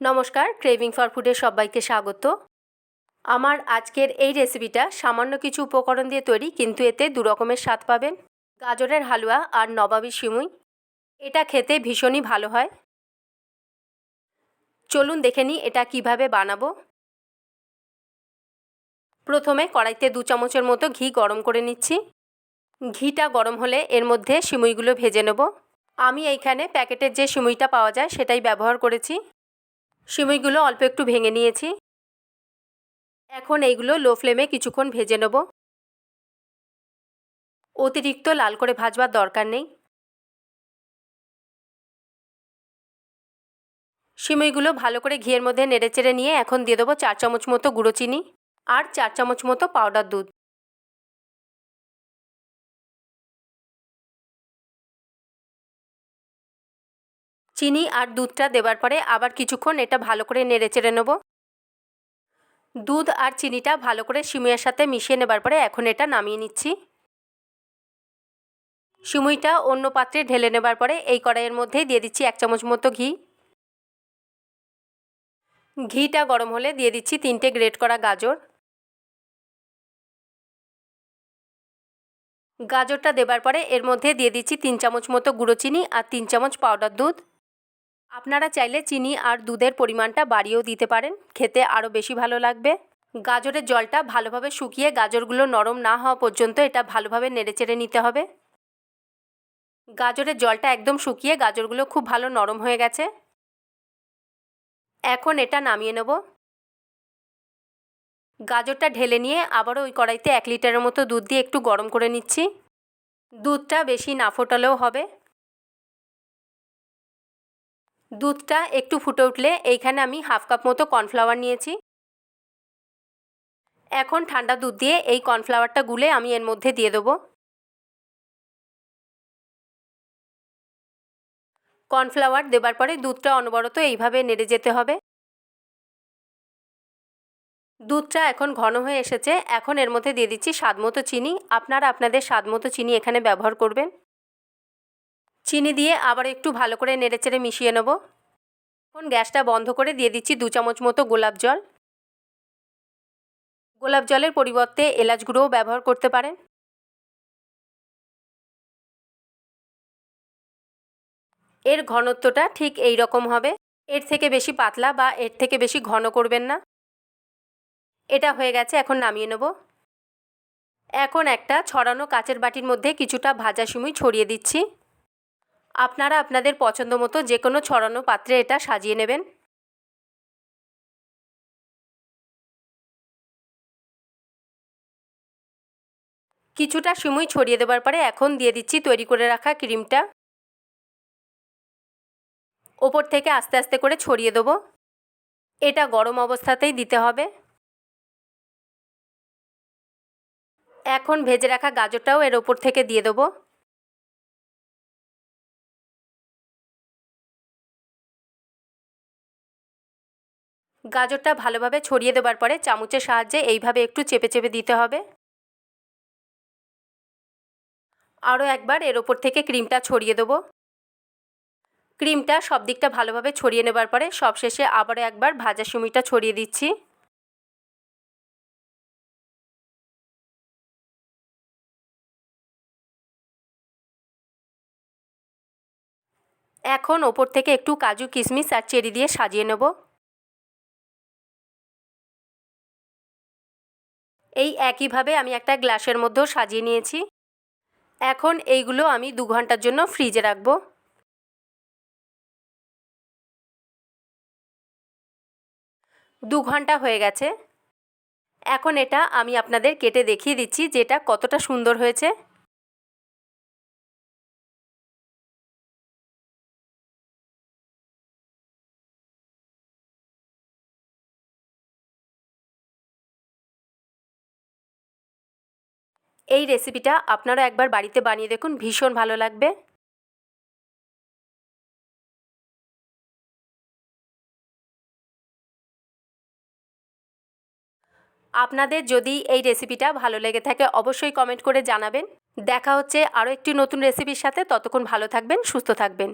নমস্কার craving for ফুডের সবাইকে স্বাগত। আমার আজকের এই রেসিপিটা সামান্য কিছু উপকরণ দিয়ে তৈরি, কিন্তু এতে দু রকমের স্বাদ পাবেন। গাজরের হালুয়া আর নবাবী সিমুই। এটা খেতে ভীষণই ভালো হয়। চলুন দেখে নিই এটা কীভাবে বানাবো। প্রথমে কড়াইতে দু চামচের মতো ঘি গরম করে নিচ্ছি। ঘিটা গরম হলে এর মধ্যে সিমুইগুলো ভেজে নেব। আমি এইখানে প্যাকেটের যে সিমুইটা পাওয়া যায় সেটাই ব্যবহার করেছি। সিমুইগুলো অল্প একটু ভেঙে নিয়েছি। এখন এইগুলো লো ফ্লেমে কিছুক্ষণ ভেজে নেব। অতিরিক্ত লাল করে ভাজবার দরকার নেই। সিমুইগুলো ভালো করে ঘিয়ের মধ্যে নেড়েচেড়ে নিয়ে এখন দিয়ে দেবো চার চামচ মতো গুঁড়ো চিনি আর চার চামচ মতো পাউডার দুধ। চিনি আর দুধটা দেবার পরে আবার কিছুক্ষণ এটা ভালো করে নেড়ে চেড়ে নেব। দুধ আর চিনিটা ভালো করে সিমুইয়ের সাথে মিশিয়ে নেবার পরে এখন এটা নামিয়ে নিচ্ছি। সিমুইটা অন্য পাত্রে ঢেলে নেবার পরে এই কড়াইয়ের মধ্যেই দিয়ে দিচ্ছি এক চামচ মতো ঘি। ঘিটা গরম হলে দিয়ে দিচ্ছি তিনটে গ্রেট করা গাজর। গাজরটা দেবার পরে এর মধ্যে দিয়ে দিচ্ছি তিন চামচ মতো গুঁড়ো চিনি আর তিন চামচ পাউডার দুধ। আপনারা চাইলে চিনি আর দুধের পরিমাণটা বাড়িয়েও দিতে পারেন, খেতে আরও বেশি ভালো লাগবে। গাজরের জলটা ভালোভাবে শুকিয়ে গাজরগুলো নরম না হওয়া পর্যন্ত এটা ভালোভাবে নেড়েচেড়ে নিতে হবে। গাজরের জলটা একদম শুকিয়ে গাজরগুলো খুব ভালো নরম হয়ে গেছে। এখন এটা নামিয়ে নেব। গাজরটা ঢেলে নিয়ে আবারও ওই কড়াইতে এক লিটারের মতো দুধ দিয়ে একটু গরম করে নিচ্ছি। দুধটা বেশি না ফোটালেও হবে। দুধটা একটু ফুটে উঠলে এইখানে আমি হাফ কাপ মতো কর্নফ্লাওয়ার নিয়েছি। এখন ঠান্ডা দুধ দিয়ে এই কর্নফ্লাওয়ারটা গুলে আমি এর মধ্যে দিয়ে দেবো। কর্নফ্লাওয়ার দেবার পরে দুধটা অনবরত এইভাবে নেড়ে যেতে হবে। দুধটা এখন ঘন হয়ে এসেছে। এখন এর মধ্যে দিয়ে দিচ্ছি স্বাদ মতো চিনি। আপনারা আপনাদের স্বাদ মতো চিনি এখানে ব্যবহার করবেন। চিনি দিয়ে আবার একটু ভালো করে নেড়েচেড়ে মিশিয়ে নেব। এখন গ্যাসটা বন্ধ করে দিয়ে দিচ্ছি দু চামচ মতো গোলাপ জল। গোলাপ জলের পরিবর্তে এলাচ গুঁড়োও ব্যবহার করতে পারেন। এর ঘনত্বটা ঠিক এই রকম হবে। এর থেকে বেশি পাতলা বা এর থেকে বেশি ঘন করবেন না। এটা হয়ে গেছে, এখন নামিয়ে নেব। এখন একটা ছড়ানো কাচের বাটির মধ্যে কিছুটা ভাজা সিমুই ছড়িয়ে দিচ্ছি। আপনারা আপনাদের পছন্দ মতো যে কোনো ছড়ানো পাত্রে এটা সাজিয়ে নেবেন। কিছুটা সিমুই ছড়িয়ে দেবার পরে এখন দিয়ে দিচ্ছি তৈরি করে রাখা ক্রিমটা। ওপর থেকে আস্তে আস্তে করে ছড়িয়ে দেবো। এটা গরম অবস্থাতেই দিতে হবে। এখন ভেজে রাখা গাজরটাও এর ওপর থেকে দিয়ে দেবো। গাজরটা ভালোভাবে ছড়িয়ে দেবার পরে চামচের সাহায্যে এইভাবে একটু চেপে চেপে দিতে হবে। আরও একবার এর ওপর থেকে ক্রিমটা ছড়িয়ে দেবো। ক্রিমটা সব দিকটা ভালোভাবে ছড়িয়ে নেবার পরে সবশেষে আবারও একবার ভাজা সুমিটা ছড়িয়ে দিচ্ছি। এখন ওপর থেকে একটু কাজু কিশমিশ আর চেরি দিয়ে সাজিয়ে নেব। এই একইভাবে আমি একটা গ্লাসের মধ্যেও সাজিয়ে নিয়েছি। এখন এইগুলো আমি দু ঘণ্টার জন্য ফ্রিজে রাখব। দু ঘণ্টা হয়ে গেছে। এখন এটা আমি আপনাদের কেটে দেখিয়ে দিচ্ছি যেটা কতটা সুন্দর হয়েছে। এই রেসিপিটা আপনারা একবার বাড়িতে বানিয়ে দেখুন, ভীষণ ভালো লাগবে। আপনাদের যদি এই রেসিপিটা ভালো লেগে থাকে, অবশ্যই কমেন্ট করে জানাবেন। দেখা হচ্ছে আরও একটি নতুন রেসিপির সাথে। ততক্ষণ ভালো থাকবেন, সুস্থ থাকবেন।